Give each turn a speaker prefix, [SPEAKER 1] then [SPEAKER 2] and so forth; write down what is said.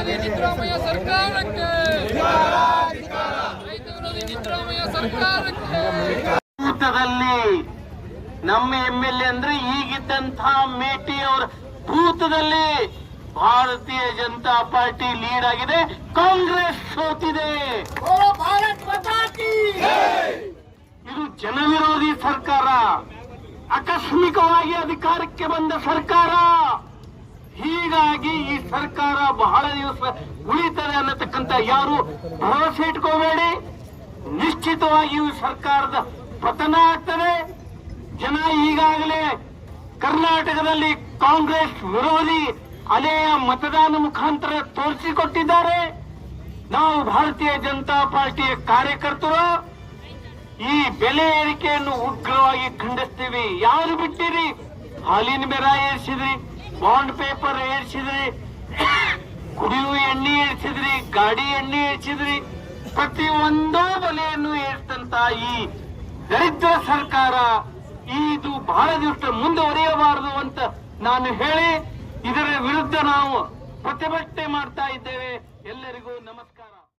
[SPEAKER 1] ವಿರೋಧಿ ಸಿದ್ದರಾಮಯ್ಯ ಸರ್ಕಾರಕ್ಕೆ! ರೈತ ವಿರೋಧಿ ಸಿದ್ದರಾಮಯ್ಯ ಸರ್ಕಾರಕ್ಕೆ!
[SPEAKER 2] ಭೂತದಲ್ಲಿ ನಮ್ಮ ಎಂ ಎಲ್ ಎ ಅಂದ್ರೆ ಈಗಿದ್ದಂತಹ ಮೇಟಿ ಅವರ ಭೂತದಲ್ಲಿ ಭಾರತೀಯ ಜನತಾ ಪಾರ್ಟಿ ಲೀಡ್ ಆಗಿದೆ ಕಾಂಗ್ರೆಸ್ ಸೋತಿದೆ! ಇದು ಜನವಿರೋಧಿ ಸರ್ಕಾರ ಆಕಸ್ಮಿಕವಾಗಿ ಅಧಿಕಾರಕ್ಕೆ ಬಂದ ಸರ್ಕಾರ! ಹೀಗಾಗಿ ಈ ಸರ್ಕಾರ ಬಹಳ ದಿವಸ ಉಳಿತದೆ ಅನ್ನತಕ್ಕಂತ ಯಾರು ಭರವಸೆ ಇಟ್ಕೋಬೇಡಿ. ನಿಶ್ಚಿತವಾಗಿ ಈ ಸರ್ಕಾರದ ಪತನ ಆಗ್ತದೆ. ಜನ ಈಗಾಗಲೇ ಕರ್ನಾಟಕದಲ್ಲಿ ಕಾಂಗ್ರೆಸ್ ವಿರೋಧಿ ಅಲೆಯ ಮತದಾನ ಮುಖಾಂತರ ತೋರಿಸಿಕೊಟ್ಟಿದ್ದಾರೆ. ನಾವು ಭಾರತೀಯ ಜನತಾ ಪಾರ್ಟಿಯ ಕಾರ್ಯಕರ್ತರು. ಈ ಬೆಲೆ ಏರಿಕೆಯನ್ನು ಉಗ್ರವಾಗಿ ಖಂಡಿಸ್ತೀವಿ. ಯಾರು ಬಿಟ್ಟಿರಿ? ಹಾಲಿನ ಬೆರ ಏರಿಸಿದ್ರಿ. ಬಾಂಡ್ ಪೇಪರ್ ಏರ್ಸಿದ್ರಿ, ಕುಡಿಯುವ ಎಣ್ಣೆ ಏರ್ಸಿದ್ರಿ, ಗಾಡಿ ಎಣ್ಣೆ ಏರ್ಸಿದ್ರಿ, ಪ್ರತಿ ಒಂದೋ ಬಲೆಯನ್ನು ಏರ್ತಂತ ಈ ದರಿದ್ರ ಸರ್ಕಾರ ಇದು ಬಹಳ ದಿವಸ ಮುಂದುವರಿಯಬಾರದು ಅಂತ ನಾನು ಹೇಳಿ, ಇದರ ವಿರುದ್ಧ ನಾವು ಪ್ರತಿಭಟನೆ ಮಾಡ್ತಾ ಇದ್ದೇವೆ. ಎಲ್ಲರಿಗೂ ನಮಸ್ಕಾರ.